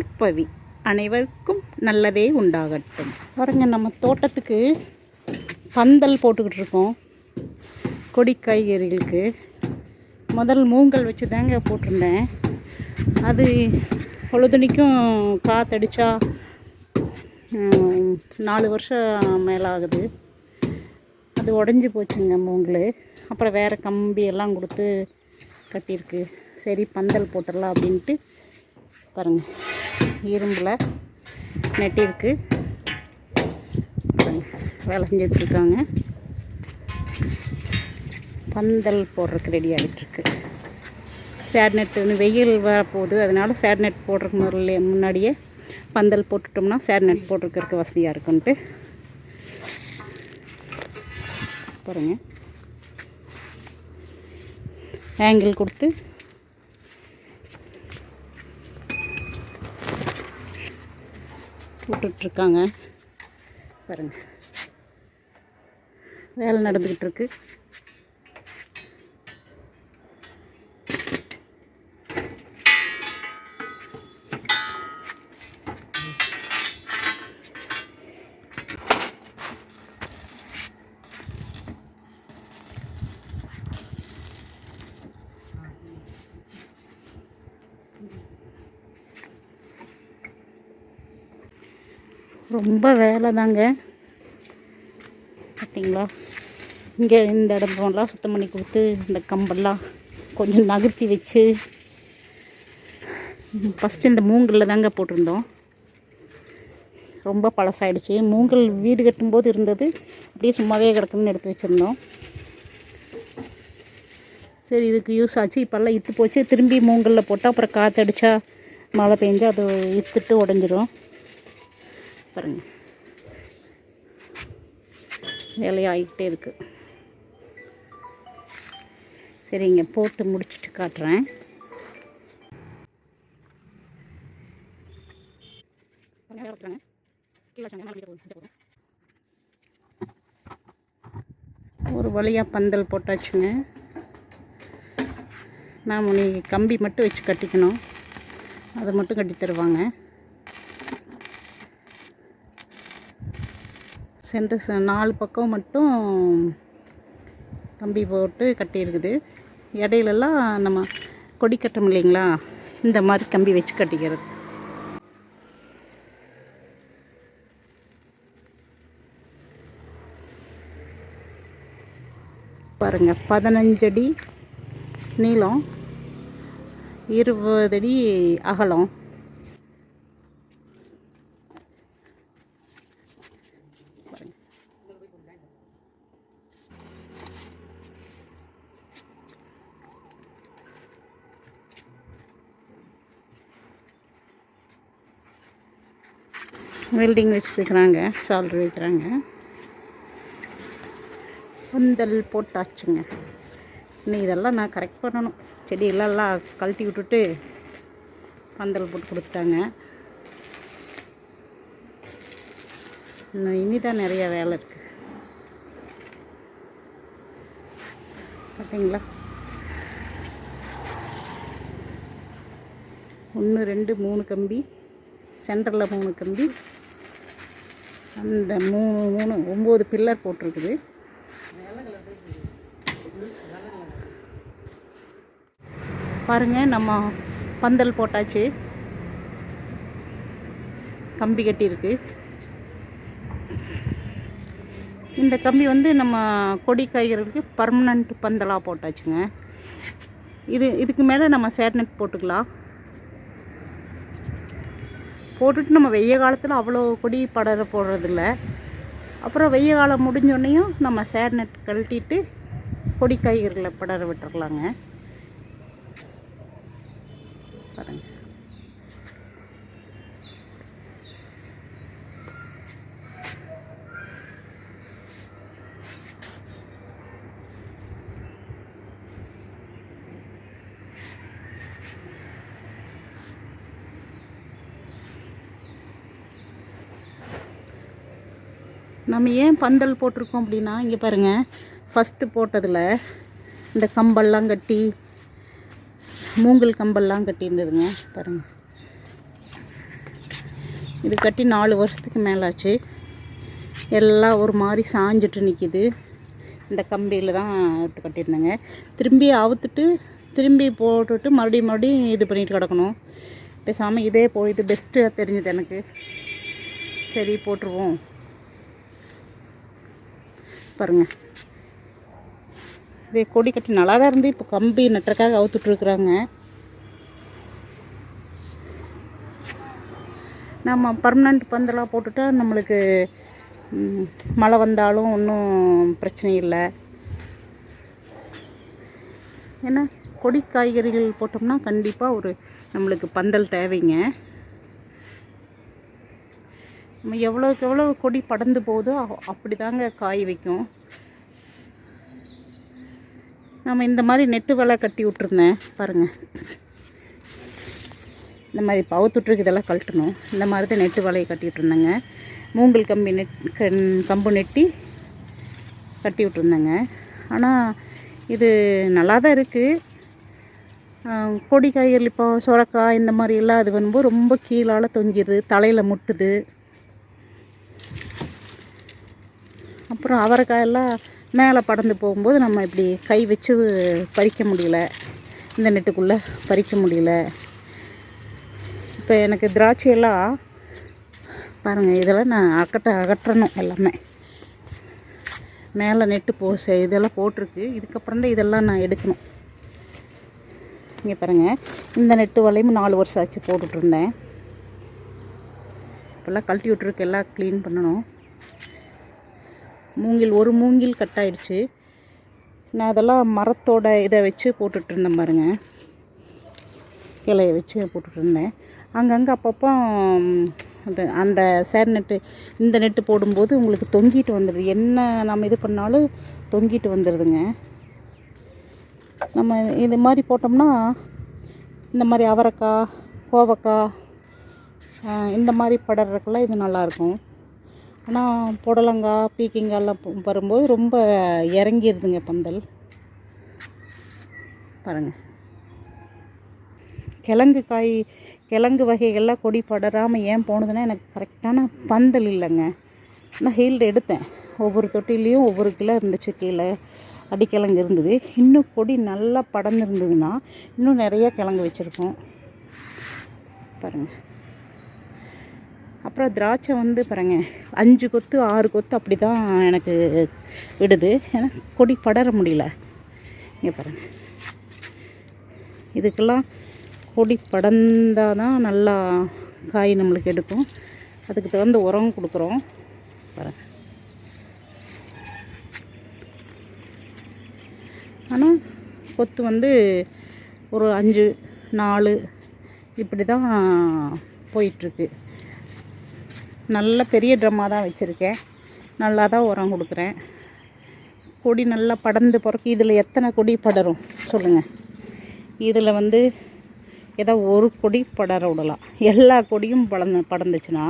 நற்பவி அனைவருக்கும் நல்லதே உண்டாகட்டும். பாருங்க நம்ம தோட்டத்துக்கு பந்தல் போட்டுக்கிட்டு இருக்கோம் கொடி காய்கறிகளுக்கு. முதல் மூங்கல் வச்சு தாங்க போட்டிருந்தேன். அது பொழுதுனிக்கும் காத்தடிச்சா நாலு வருஷம் மேலே ஆகுது அது உடஞ்சி போச்சுங்க மூங்கல். அப்புறம் வேறு கம்பி எல்லாம் கொடுத்து கட்டியிருக்கு. சரி பந்தல் போட்டுடலாம் அப்படின்ட்டு பாருங்கள் இரும்பில் நெட்டிருக்கு வேலை செஞ்சிட்ருக்காங்க. பந்தல் போடுறதுக்கு ரெடி ஆகிட்டுருக்கு சேட் நெட்டு வெயில் வரப்போகுது அதனால சேட் நெட் போடுறதுக்கு முதல்ல முன்னாடியே பந்தல் போட்டுட்டோம்னா சேட் நெட் போட்டுருக்கிறதுக்கு வசதியாக இருக்குன்ட்டு. பாருங்க. ஆங்கிள் கொடுத்து போட்டுட்ருக்காங்க. பாருங்கள் வேலை நடந்துக்கிட்டு இருக்கு ரொம்ப வேலை தாங்க பார்த்தீங்களா இங்கே இந்த இடம்லாம் சுத்தம் பண்ணி கொடுத்து இந்த கம்பெல்லாம் கொஞ்சம் நகர்த்தி வச்சு ஃபஸ்ட்டு இந்த மூங்கலில் தாங்க போட்டிருந்தோம். ரொம்ப பழசாயிடுச்சு. மூங்கல் வீடு கட்டும்போது இருந்தது. அப்படியே சும்மாவே கிடக்குன்னு எடுத்து வச்சுருந்தோம். சரி இதுக்கு யூஸ் ஆச்சு. இப்போல்லாம் இத்து போச்சு. திரும்பி மூங்கலில் போட்டால் அப்புறம் காற்றடிச்சா மழை பெஞ்சு அது இத்துட்டு உடஞ்சிரும். பாருங்க. வேலையாகிட்டே இருக்கு. சரிங்க போட்டு முடிச்சுட்டு காட்டுறேன். ஒரு வழியாக பந்தல் போட்டாச்சுங்க. நாம் நீ கம்பி மட்டும் வச்சு கட்டிக்கணும். அதை மட்டும் கட்டி தருவாங்க சென்டர் நாலு பக்கம் மட்டும் கம்பி போட்டு கட்டியிருக்குது. இடையிலலாம் நம்ம கொடி கட்டம் இல்லைங்களா? இந்த மாதிரி கம்பி வச்சு கட்டிக்கிறது. பாருங்கள் பதினஞ்சடி நீளம் இருபது அடி அகலம். வெல்டிங் வச்சுருக்குறாங்க சால்ட்ரு வைக்கிறாங்க. பந்தல் போட்டாச்சுங்க. இன்னும் இதெல்லாம் நான் கரெக்ட் பண்ணணும். செடியெல்லாம் கழட்டி விட்டுட்டு பந்தல் போட்டு கொடுத்துட்டாங்க. இன்னும் இனிதான் நிறைய வேலை இருக்குது பார்த்தீங்களா ஒன்று ரெண்டு மூணு கம்பி சென்டரில் மூணு கம்பி அந்த மூணு மூணு ஒம்பது பில்லர் போட்டிருக்குது. பாருங்க நம்ம பந்தல் போட்டாச்சு. கம்பி கட்டியிருக்கு. இந்த கம்பி வந்து நம்ம கொடி காய்கறிகளுக்கு பர்மனண்ட் பந்தலாக போட்டாச்சுங்க. இது இதுக்கு மேலே நம்ம சேட்நெட் போட்டுக்கலாம். போட்டுட்டு நம்ம வெய்ய காலத்தில் அவ்வளோ கொடி படர போடுறதில்ல. அப்புறம் வெய்ய காலம் முடிஞ்சோடனையும் நம்ம சேர்நெட் கழட்டிட்டு கொடி காய்கறிகளை படர விட்டுறலாங்க. நம்ம ஏன் பந்தல் போட்டிருக்கோம் அப்படின்னா இங்கே பாருங்கள் ஃபஸ்ட்டு போட்டதில் இந்த கம்பெல்லாம் கட்டி மூங்கல் கம்பெல்லாம் கட்டியிருந்ததுங்க பாருங்கள் இது கட்டி நாலு வருஷத்துக்கு மேலாச்சு. எல்லாம் ஒரு மாதிரி சாஞ்சிட்டு நிற்கிது இந்த கம்பியில் தான் விட்டு கட்டியிருந்தேங்க. திரும்பி அவுத்துட்டு திரும்பி போட்டுட்டு மறுபடியும் மறுபடியும் இது பண்ணிட்டு கிடக்கணும். பேசாமல் இதே போயிட்டு பெஸ்ட்டு தெரிஞ்சது எனக்கு. சரி போட்டுருவோம். பாருங்க. இதே கொடி கட்டி நல்லா தான் இருந்து இப்போ கம்பி நட்டுறக்காக அவுத்துட்ருக்குறாங்க நம்ம பர்மனண்ட் பந்தலாக போட்டுட்டா நம்மளுக்கு மழை வந்தாலும் ஒன்றும் பிரச்சனை இல்லை. ஏன்னா கொடி காய்கறிகள் போட்டோம்னா கண்டிப்பாக ஒரு நம்மளுக்கு பந்தல் தேவைங்க. எவ்வளோக்கு எவ்வளோ கொடி படர்ந்து போகுதோ அப்படி தாங்க காய் வைக்கும். நம்ம இந்த மாதிரி நெட்டு வலை கட்டி விட்ருந்தேன் பாருங்கள் இந்த மாதிரி பவத்துட்டுருக்கு இதெல்லாம் கழட்டணும். இந்த மாதிரி தான் நெட்டு வலையை கட்டிகிட்டு இருந்தேங்க. மூங்கல் கம்பி நெட் கம்பு நெட்டி கட்டி விட்ருந்தேங்க ஆனால் இது நல்லா தான் இருக்குது கொடி காய்கறி இப்போ சுரக்காய் இந்த மாதிரி எல்லாம் அது வரும்போது ரொம்ப கீழால் தொங்கிடுது தலையில் முட்டுது. அப்புறம் அவரைக்காயெல்லாம் மேலே படந்து போகும்போது நம்ம இப்படி கை வச்சு பறிக்க முடியல. இந்த நெட்டுக்குள்ளே பறிக்க முடியல. இப்போ எனக்கு திராட்சையெல்லாம் பாருங்கள் இதெல்லாம் நான் அகட்ட அகற்றணும் எல்லாமே. மேலே நெட்டு போ இதெல்லாம் போட்டிருக்கு. இதுக்கப்புறம் தான் இதெல்லாம் நான் எடுக்கணும். இங்கே பாருங்கள் இந்த நெட்டு வலையும் நாலு வருஷம் ஆச்சு போட்டுட்ருந்தேன் இப்போல்லாம் கழட்டி விட்ருக்கு எல்லாம் க்ளீன் பண்ணணும். மூங்கில் ஒரு மூங்கில் கட் ஆயிடுச்சு. நான் அதெல்லாம் மரத்தோட இதை வச்சு போட்டுட்டு இருந்தேன் பாருங்க. கிளைய வச்சு போட்டுட்டு இருந்தேன். அங்கங்கே அப்பப்போ அது அந்த அந்த சேர் நெட்டு இந்த நெட்டு போடும்போது உங்களுக்கு தொங்கிட்டு வந்துடுது. என்ன நம்ம இது பண்ணாலும் தொங்கிட்டு வந்துடுதுங்க. நம்ம இது மாதிரி போட்டோம்னா இந்த மாதிரி அவரைக்காய் கோவக்காய் இந்த மாதிரி படறதுக்கெல்லாம் இது நல்லாயிருக்கும் ஆனால் புடலங்காய் பீக்கிங்காயெல்லாம் வரும்போது ரொம்ப இறங்கிடுதுங்க பந்தல். பாருங்கள் கிழங்கு காய் கிழங்கு வகைகள்லாம் கொடி படராமல் ஏன் போனதுன்னா எனக்கு கரெக்டான பந்தல் இல்லைங்க. நான் ஹீல்டு எடுத்தேன். ஒவ்வொரு தொட்டிலையும் ஒவ்வொரு கிலோ இருந்துச்சு கீழே. அடிக்கிழங்கு இருந்தது. இன்னும் கொடி நல்லா படர்ந்துருந்ததுன்னா இன்னும் நிறைய கிழங்கு வச்சுருக்கோம் பாருங்கள் அப்புறம் திராட்சை வந்து பாருங்க அஞ்சு கொத்து ஆறு கொத்து அப்படி தான் எனக்கு விடுது. ஏன்னா கொடி படர முடியல. இங்கே பாருங்கள் இதுக்கெல்லாம் கொடி படர்ந்தால் தான் நல்லா காய் நம்மளுக்கு எடுக்கும். அதுக்கு தகுந்த உரம் கொடுக்குறோம். பாருங்க. ஆனால் கொத்து வந்து ஒரு அஞ்சு நாலு இப்படி தான் போயிட்டுருக்கு. நல்ல பெரிய ட்ரம்மாக தான் வச்சுருக்கேன். நல்லா தான் உரம் கொடுக்குறேன். கொடி நல்லா படர்ந்து பிறகு இதில் எத்தனை கொடி படரும் சொல்லுங்கள் இதில் வந்து ஏதோ ஒரு கொடி படர விடலாம். எல்லா கொடியும் படர்ந்து படர்ந்துச்சுன்னா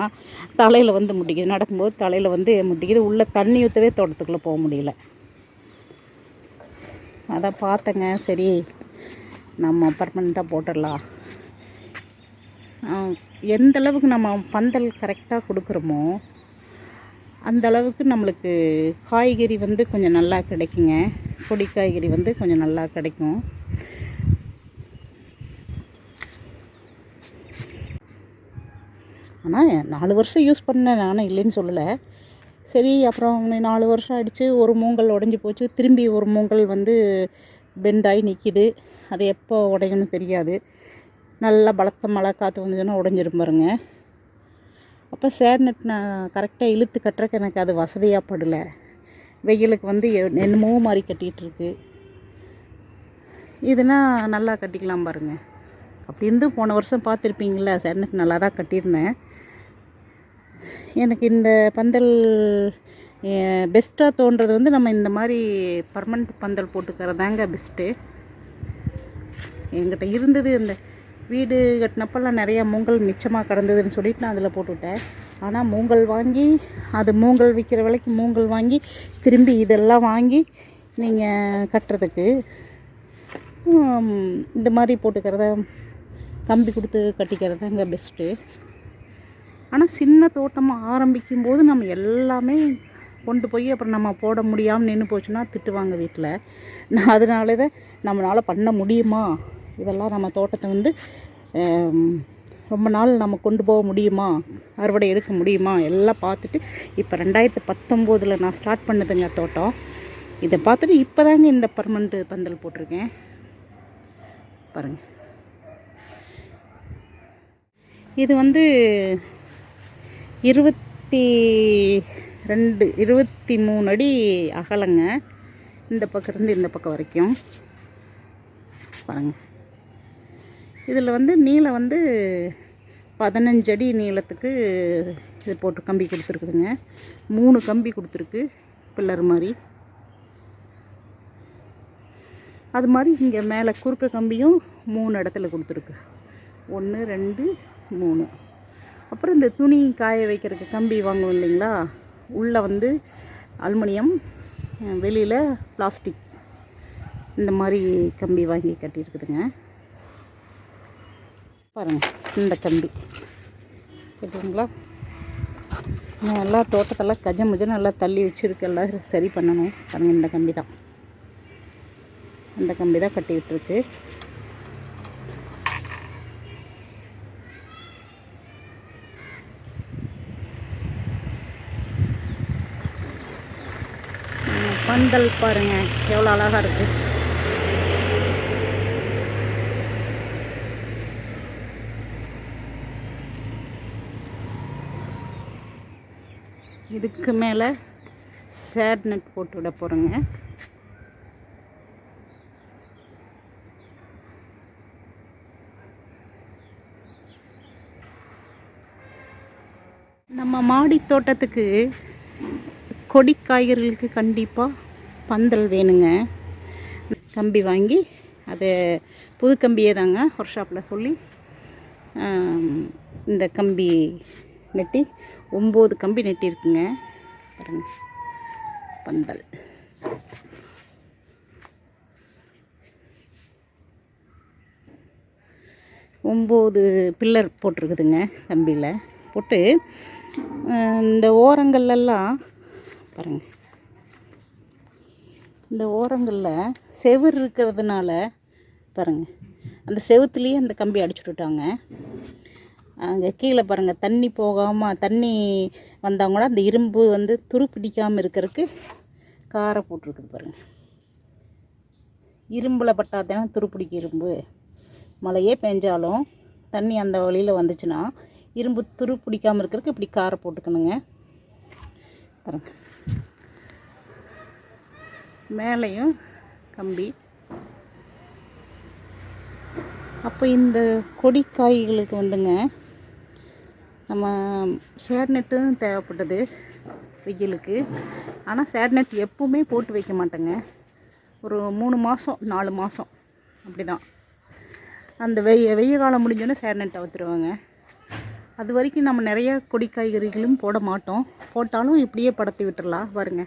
தலையில் வந்து முட்டிக்குது. நடக்கும்போது தலையில் வந்து முட்டிக்குது. உள்ளே தண்ணி ஊற்றவே தோட்டத்துக்குள்ளே போக முடியல. அதான் பார்த்தேங்க. சரி நம்ம பர்மனெண்ட்டாக போட்டுடலாம். ஆ, எந்த அளவுக்கு நம்ம பந்தல் கரெக்டாக கொடுக்குறோமோ அந்த அளவுக்கு நம்மளுக்கு காய்கறி வந்து கொஞ்சம் நல்லா கிடைக்குங்க. பொடி காய்கறி வந்து கொஞ்சம் நல்லா கிடைக்கும். ஆனால் நாலு வருஷம் யூஸ் பண்ணேன். நானும் இல்லைன்னு சொல்லலை. சரி அப்புறம் நாலு வருஷம் ஆயிடுச்சு. ஒரு மூங்கல் உடஞ்சி போச்சு. திரும்பி ஒரு மூங்கல் வந்து பெண்டாகி நிற்கிது அது எப்போ உடையணும்னு தெரியாது. நல்லா பலத்த மழை காற்று வந்துச்சுன்னா உடஞ்சிரும் பாருங்க. அப்போ சேர் நெட் நான் கரெக்டாக இழுத்து கட்டுறக்கு எனக்கு அது வசதியாக படலை. வெயிலுக்கு வந்து எ- என்னமோ மாதிரி கட்டிகிட்ருக்கு இதுனால் இதுனா நல்லா கட்டிக்கலாம் பாருங்கள் அப்படி இருந்து போன வருஷம் பார்த்துருப்பீங்களா சேர் நெட் நல்லா தான் கட்டியிருந்தேன். எனக்கு இந்த பந்தல் பெஸ்ட்டாக தோன்றது வந்து நம்ம இந்த மாதிரி பர்மனண்ட் பந்தல் போட்டுக்கிறதாங்க பெஸ்ட்டு என்கிட்ட இருந்தது இந்த வீடு கட்டினப்பெல்லாம் நிறையா மூங்கல் மிச்சமாக கிடந்ததுன்னு சொல்லிட்டு நான் அதில் போட்டுவிட்டேன். ஆனால் மூங்கல் வாங்கி அது மூங்கல் விற்கிற விலைக்கு மூங்கல் வாங்கி திரும்பி இதெல்லாம் வாங்கி நீங்கள் கட்டுறதுக்கு இந்த மாதிரி போட்டுக்கிறத கம்பி கொடுத்து கட்டிக்கிறதாங்க பெஸ்ட்டு ஆனால் சின்ன தோட்டமாக ஆரம்பிக்கும் போது நம்ம எல்லாமே கொண்டு போய் அப்புறம் நம்ம போட முடியாமல் நின்று போச்சுன்னா திட்டுவாங்க வீட்டில். நான் அதனால தான் நம்மளால் பண்ண முடியுமா? இதெல்லாம் நம்ம தோட்டத்தை வந்து ரொம்ப நாள் நம்ம கொண்டு போக முடியுமா? அறுவடை எடுக்க முடியுமா? எல்லாம் பார்த்துட்டு இப்போ ரெண்டாயிரத்து பத்தொம்போதில் நான் ஸ்டார்ட் பண்ணதுங்க தோட்டம். இதை பார்த்துட்டு இப்போ தாங்க இந்த பர்மனெண்ட் பந்தல் போட்டிருக்கேன். பாருங்கள் இது வந்து இருபத்தி ரெண்டு இருபத்தி மூணு அடி அகலங்க. இந்த பக்கம் இருந்து இந்த பக்கம் வரைக்கும். பாருங்கள் இதில் வந்து நீளம் வந்து பதினஞ்சு அடி நீளத்துக்கு இது போட்டு கம்பி கொடுத்துருக்குதுங்க. மூணு கம்பி கொடுத்துருக்கு பில்லர் மாதிரி. அது மாதிரி இங்கே மேலே குறுக்க கம்பியும் மூணு இடத்துல கொடுத்துருக்கு. ஒன்று ரெண்டு மூணு. அப்புறம் இந்த துணி காய வைக்கிறதுக்கு கம்பி வாங்குவோம் இல்லைங்களா? உள்ளே வந்து அலுமினியம் வெளியில் பிளாஸ்டிக் இந்த மாதிரி கம்பி வாங்கி கட்டியிருக்குதுங்க. பாருங்கள் இந்த கம்பி. கேட்டுங்களா நல்லா தோட்டத்தெல்லாம் கஜ முஜ நல்லா தள்ளி வச்சுருக்கு எல்லாம் சரி பண்ணணும். பாருங்கள் இந்த கம்பி தான் இந்த கம்பி தான் கட்டி விட்டுருக்கு. பந்தல் பாருங்கள் எவ்வளோ அழகாக இருக்குது இதுக்கு மேலே சேட் நெட் போட்டு விட போகிறேங்க நம்ம மாடி தோட்டத்துக்கு கொடி காய்கறிகளுக்கு கண்டிப்பாக பந்தல் வேணுங்க. கம்பி வாங்கி அது புது கம்பியே தாங்க ஒர்க் ஷாப்பில் சொல்லி இந்த கம்பி நெட்டி ஒம்பது கம்பி நெட்டியிருக்குங்க பாருங்க. பந்தல். ஒம்பது பில்லர் போட்டிருக்குதுங்க கம்பியில். போட்டு இந்த ஓரங்கள்லாம் பாருங்கள் இந்த ஓரங்களில் செவுரு இருக்கிறதுனால பாருங்கள் அந்த செவுத்துலேயே அந்த கம்பி அடிச்சு விட்டுட்டாங்க அங்கே கீழே பாருங்கள் தண்ணி போகாமல் தண்ணி வந்தால் கூட அந்த இரும்பு வந்து துரு பிடிக்காமல் இருக்கிறதுக்கு காரை போட்டிருக்குது பாருங்கள் இரும்பில் பட்டாதானே துருப்பிடிக்க இரும்பு. மழையே பெஞ்சாலும் தண்ணி அந்த வழியில் வந்துச்சுன்னா இரும்பு துரு பிடிக்காமல் இருக்கிறதுக்கு இப்படி காரை போட்டுக்கணுங்க. பாருங்கள் மேலேயும் கம்பி. அப்போ இந்த கொடி காய்களுக்கு வந்துங்க நம்ம சேட்நெட்டும் தேவைப்பட்டது வெயிலுக்கு. ஆனால் சேட் நெட் எப்பவுமே போட்டு வைக்க மாட்டேங்க. ஒரு மூணு மாதம் நாலு மாதம் அப்படி தான் அந்த வெய்ய வெய்ய காலம் முடிஞ்சோடனே சேட்நெட் அவுத்துருவாங்க. அது வரைக்கும் நம்ம நிறையா கொடி காய்கறிகளும் போட மாட்டோம். போட்டாலும் இப்படியே படத்தி விட்டுடலாம் பாருங்க.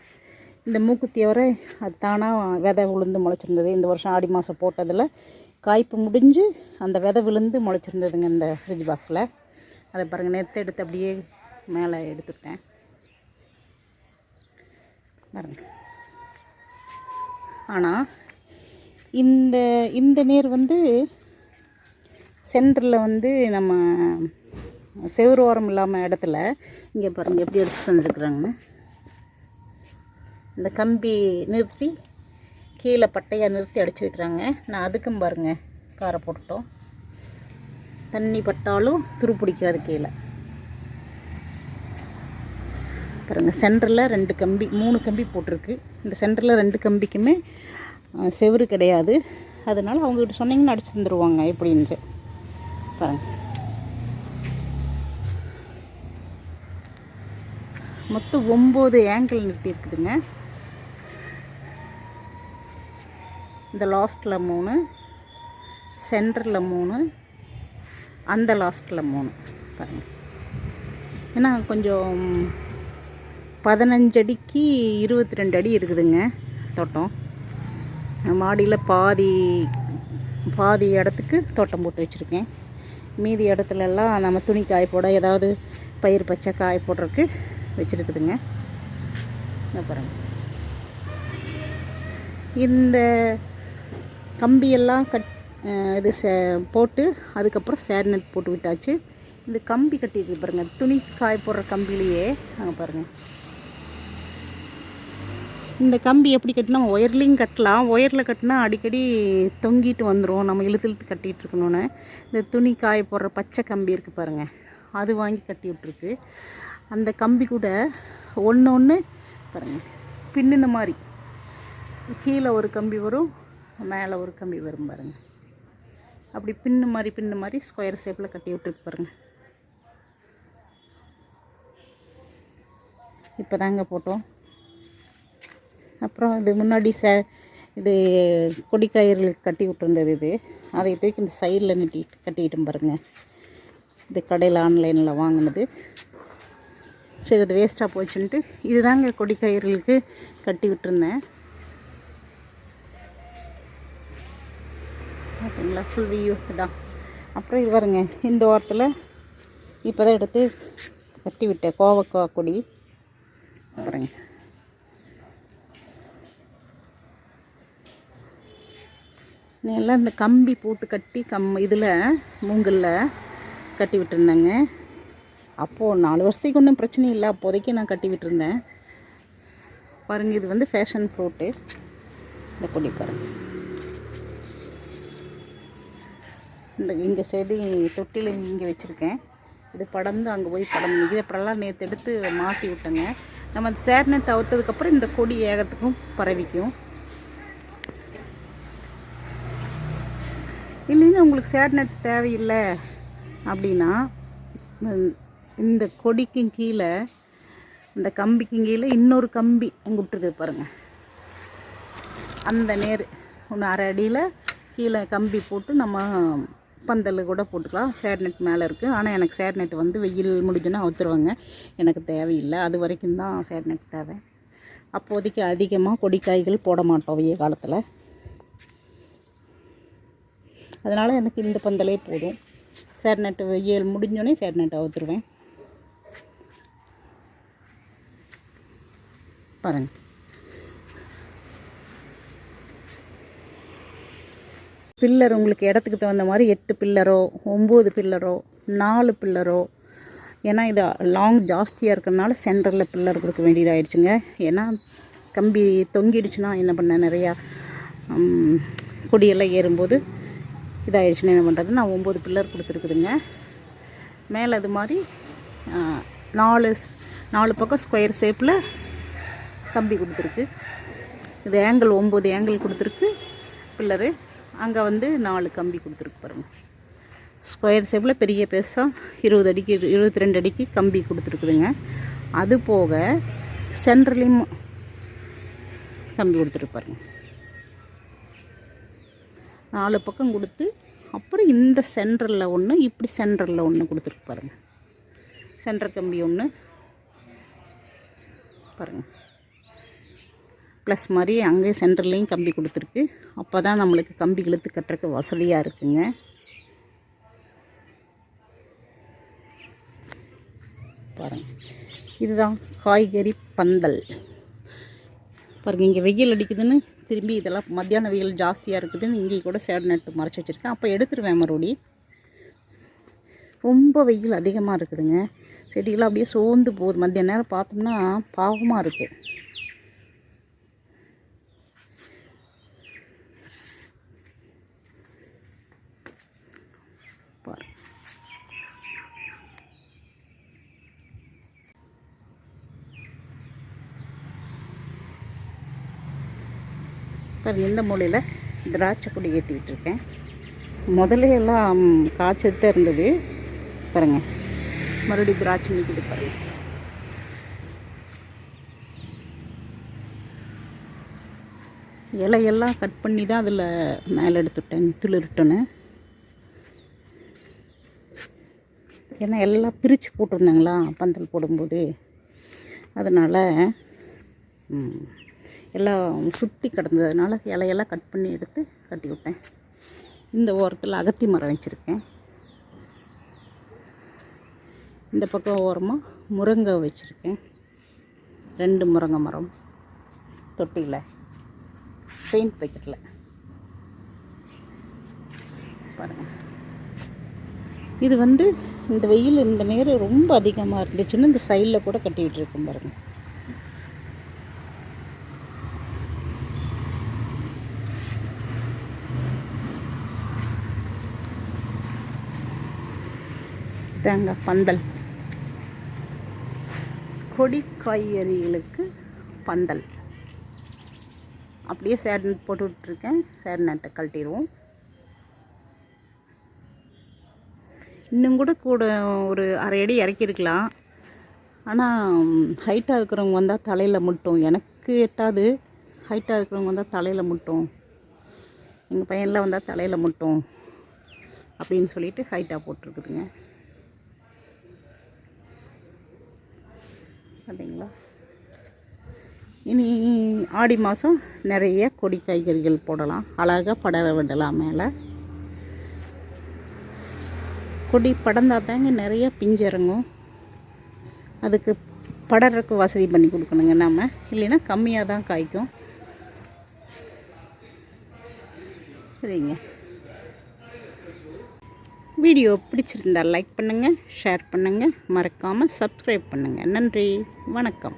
இந்த மூக்குத்தி வரை அது தானாக விதை விழுந்து முளைச்சிருந்தது. இந்த வருஷம் ஆடி மாதம் போட்டதில் காய்ப்பு முடிஞ்சு அந்த விதை விழுந்து முளைச்சிருந்ததுங்க இந்த ஃப்ரிட்ஜ் பாக்ஸில் அதை பாருங்கள் நேற்று எடுத்து அப்படியே மேலே எடுத்துக்கிட்டேன். பாருங்க. ஆனால் இந்த இந்த நீர் வந்து சென்டரில் வந்து நம்ம செவ்வறு ஓரம் இல்லாமல் இடத்துல இங்கே பாருங்கள் எப்படி எடுத்து தந்துருக்குறாங்கன்னு. இந்த கம்பி நிறுத்தி கீழே பட்டையாக நிறுத்தி அடிச்சிருக்கிறாங்க நான் அதுக்கும் பாருங்கள் காரை போட்டுட்டோம். தண்ணி பட்டாலும் துரு பிடிக்காது கீழே. பாருங்கள் சென்டரில் ரெண்டு கம்பி மூணு கம்பி போட்டிருக்கு. இந்த சென்டரில் ரெண்டு கம்பிக்குமே செவரு செவுரு கிடையாது. அதனால் அவங்ககிட்ட சொன்னீங்கன்னா அடிச்சு தந்துடுவாங்க எப்படின்ட்டு. பாருங்கள் மொத்தம் ஒம்பது ஏங்கிள் நிறுத்தி இருக்குதுங்க இந்த லாஸ்ட்டில் மூணு சென்டரில் மூணு அந்த லாஸ்ட்டில் மூணு. பாருங்கள் ஏன்னா கொஞ்சம் பதினஞ்சு அடிக்கு இருபத்தி ரெண்டு அடி இருக்குதுங்க தோட்டம். மாடியில் பாதி பாதி இடத்துக்கு தோட்டம் போட்டு வச்சுருக்கேன். மீதி இடத்துலலாம் நம்ம துணி காய போட ஏதாவது பயிர் பச்சை காய போடுறதுக்கு வச்சுருக்குதுங்க. இந்த இந்த கம்பியெல்லாம் கட் இது சே போட்டு அதுக்கப்புறம் சேட் நெட் போட்டு விட்டாச்சு. இந்த கம்பி கட்டியிருக்கு பாருங்கள் துணி காய போடுற கம்பிலேயே நாங்கள் பாருங்கள் இந்த கம்பி எப்படி கட்டினா ஒயர்லேயும் கட்டலாம். ஒயரில் கட்டினா அடிக்கடி தொங்கிட்டு வந்துடும் நம்ம இழுத்து இழுத்து கட்டிகிட்டு இருக்கணும்னு. இந்த துணி காய போடுற பச்சை கம்பி இருக்குது பாருங்கள் அது வாங்கி கட்டி விட்ருக்கு அந்த கம்பி கூட ஒன்று ஒன்று பாருங்கள் பின்னின மாதிரி. கீழே ஒரு கம்பி வரும் மேலே ஒரு கம்பி வரும் பாருங்கள் அப்படி பின்னு மாதிரி பின்னு மாதிரி ஸ்கொயர் ஷேப்பில் கட்டி விட்டுருக்கு பாருங்கள் இப்போ தாங்க போட்டோம். அப்புறம் இது முன்னாடி ச இது கொடிக்கயிறு கட்டி விட்டுருந்தது இது. அதை தூக்கி இந்த சைடில் நட்டிட்டு கட்டிக்கிட்டு பாருங்கள் இது கடையில் ஆன்லைனில் வாங்கினது. சரி அது வேஸ்ட்டாக போச்சுன்ட்டு இதுதாங்க கொடிக்கயிறுகளுக்கு கட்டி விட்டுருந்தேன். ஓகேங்களா ஃபுல் வியூ தான். அப்புறம் இது பாருங்க இந்த ஓரத்தில் இப்போ தான் எடுத்து கட்டி விட்டேன் கோவக்காய் கொடி. பாருங்க. எல்லாம் இந்த கம்பி போட்டு கட்டி கம் இதில் மூங்கலில் கட்டி விட்டுருந்தேங்க. அப்போது நாலு வருஷத்துக்கு ஒன்றும் பிரச்சனை இல்லை அப்போதைக்கு நான் கட்டி விட்டுருந்தேன். பாருங்கள் இது வந்து ஃபேஷன் ஃப்ரூட்டு இந்த கொடி பாருங்கள் இந்த இங்கே செடி தொட்டியில் இங்கே வச்சுருக்கேன். இது படந்து அங்கே போய் படம் இதை படம்லாம் நேற்று எடுத்து மாட்டி விட்டேங்க. நம்ம அந்த சேட்நெட் அவுத்ததுக்கப்புறம் இந்த கொடி ஏகத்துக்கும் பரவிக்கும். இல்லைன்னா உங்களுக்கு சேட்நெட் தேவையில்லை அப்படின்னா இந்த கொடிக்கும் கீழே இந்த கம்பிக்கும் கீழே இன்னொரு கம்பி அங்கே விட்டுருக்குது பாருங்கள் அந்த நேர் ஒன்று அரை அடியில் கீழே கம்பி போட்டு நம்ம பந்தல் கூட போட்டுக்கலாம். சேட் நெட் மேலே இருக்குது ஆனால் எனக்கு சேட் நெட் வந்து வெயில் முடிஞ்சுன்னா அவுத்துருவாங்க. எனக்கு தேவையில்லை. அது வரைக்கும் தான் சேட் நெட் தேவை. அப்போதைக்கு அதிகமாக கொடிக்காய்கள் போட மாட்டோம் வெய்ய காலத்தில். அதனால் எனக்கு இந்த பந்தலே போதும். சேட் நெட் வெயில் முடிஞ்சோடனே சேட் நெட் அவுத்துருவேன். பாருங்கள் பில்லர் உங்களுக்கு இடத்துக்கு தகுந்த மாதிரி எட்டு பில்லரோ ஒம்பது பில்லரோ நாலு பில்லரோ. ஏன்னா இது லாங் ஜாஸ்தியாக இருக்கிறதுனால சென்டரில் பில்லர் கொடுக்க வேண்டியதாகிடுச்சுங்க ஏன்னா கம்பி தொங்கிடுச்சுன்னா என்ன பண்ண நிறையா கொடியெல்லாம் ஏறும்போது இதாகிடுச்சுன்னா என்ன பண்ணுறது நான் ஒம்பது பில்லர் கொடுத்துருக்குதுங்க. மேலே அது மாதிரி நாலு நாலு பக்கம் ஸ்கொயர் ஷேப்பில் கம்பி கொடுத்துருக்கு. இது ஏங்கிள் ஒம்பது ஏங்கிள் கொடுத்துருக்கு. பில்லரு அங்கே வந்து நாலு கம்பி கொடுத்துருக்கு பாருங்க. ஸ்கொயர் ஷேப்பில் பெரிய பெருசாக இருபது அடிக்கு இருபத்தி ரெண்டு அடிக்கு கம்பி கொடுத்துருக்குதுங்க. அது போக சென்ட்ரலையும் கம்பி கொடுத்துருக்கு பாருங்க. நாலு பக்கம் கொடுத்து அப்புறம் இந்த சென்டரில் ஒன்று இப்படி சென்டரில் ஒன்று கொடுத்துருக்கு பாருங்க. சென்டர் கம்பி ஒன்று பாருங்கள் ப்ளஸ் மாதிரி அங்கேயும் சென்டர்லேயும் கம்பி கொடுத்துருக்கு. அப்போ தான் நம்மளுக்கு கம்பி இழுத்து கட்டுறக்கு வசதியாக இருக்குங்க. பாருங்க. இதுதான் காய்கறி பந்தல். பாருங்கள் இங்கே வெயில் அடிக்குதுன்னு திரும்பி இதெல்லாம் மத்தியான வெயில் ஜாஸ்தியாக இருக்குதுன்னு இங்கேயும் கூட சேடு நட்டு மறைச்சி வச்சுருக்கேன். அப்போ எடுத்துருவேன் மறுபடி. ரொம்ப வெயில் அதிகமாக இருக்குதுங்க. செடியெல்லாம் அப்படியே சோர்ந்து போகுது. மத்திய நேரம் பார்த்தோம்னா பாவமாக இருக்குது பாருங்க இந்த மூலையில் திராட்சை பொடி ஏற்றிக்கிட்டு இருக்கேன் முதல்ல எல்லாம் காய்ச்சல் தான் இருந்தது. பாருங்க. மறுபடியும் திராட்சை நிற்கிது பாருங்க. இலையெல்லாம் கட் பண்ணி தான் அதில் மேலே எடுத்துட்டேன். துளிர்ட்டோன்னு ஏன்னா எல்லாம் பிரித்து போட்டிருந்தாங்களா பந்தல் போடும்போது. அதனால் எல்லாம் சுற்றி கிடந்ததுனால இலையெல்லாம் கட் பண்ணி எடுத்து கட்டி விட்டேன். இந்த ஓரத்தில் அகத்தி மரம் வச்சுருக்கேன். இந்த பக்கம் ஓரமாக முருங்கை வச்சுருக்கேன். ரெண்டு முருங்கை மரம் தொட்டியில் பெயிண்ட் பேக்கெட்டில் பாருங்கள் இது வந்து இந்த வெயில் இந்த நேரம் ரொம்ப அதிகமாக இருந்துச்சுன்னு இந்த சைடில் கூட கட்டிகிட்டு இருக்கும் பாருங்கள் தேங்காய் பந்தல். கொடி காய்கறிகளுக்கு பந்தல். அப்படியே சேட் நெட் போட்டு விட்ருக்கேன் சேட் கழட்டிடுவோம். இன்னும் கூட கூட ஒரு அரை அடி இறக்கிருக்கலாம் ஆனால் ஹைட்டாக இருக்கிறவங்க வந்தால் தலையில் முட்டும். எனக்கு எட்டாது. ஹைட்டாக இருக்கிறவங்க வந்தால் தலையில் முட்டும். எங்கள் பையனில் வந்தால் தலையில் முட்டும். அப்படின்னு சொல்லிட்டு ஹைட்டாக போட்டிருக்குதுங்க. பார்த்தீங்களா இனி ஆடி மாதம் நிறைய கொடி காய்கறிகள் போடலாம். அழகாக படர விடலாம் மேலே. கொடி படந்தால் தாங்க நிறைய பிஞ்சு இறங்கும் அதுக்கு படறதுக்கு வசதி பண்ணி கொடுக்கணுங்க நாம் இல்லைன்னா கம்மியாக தான் காய்க்கும். சரிங்க. வீடியோ பிடிச்சிருந்தா லைக் பண்ணுங்கள் ஷேர் பண்ணுங்கள் மறக்காமல் சப்ஸ்கிரைப் பண்ணுங்கள் நன்றி வணக்கம்.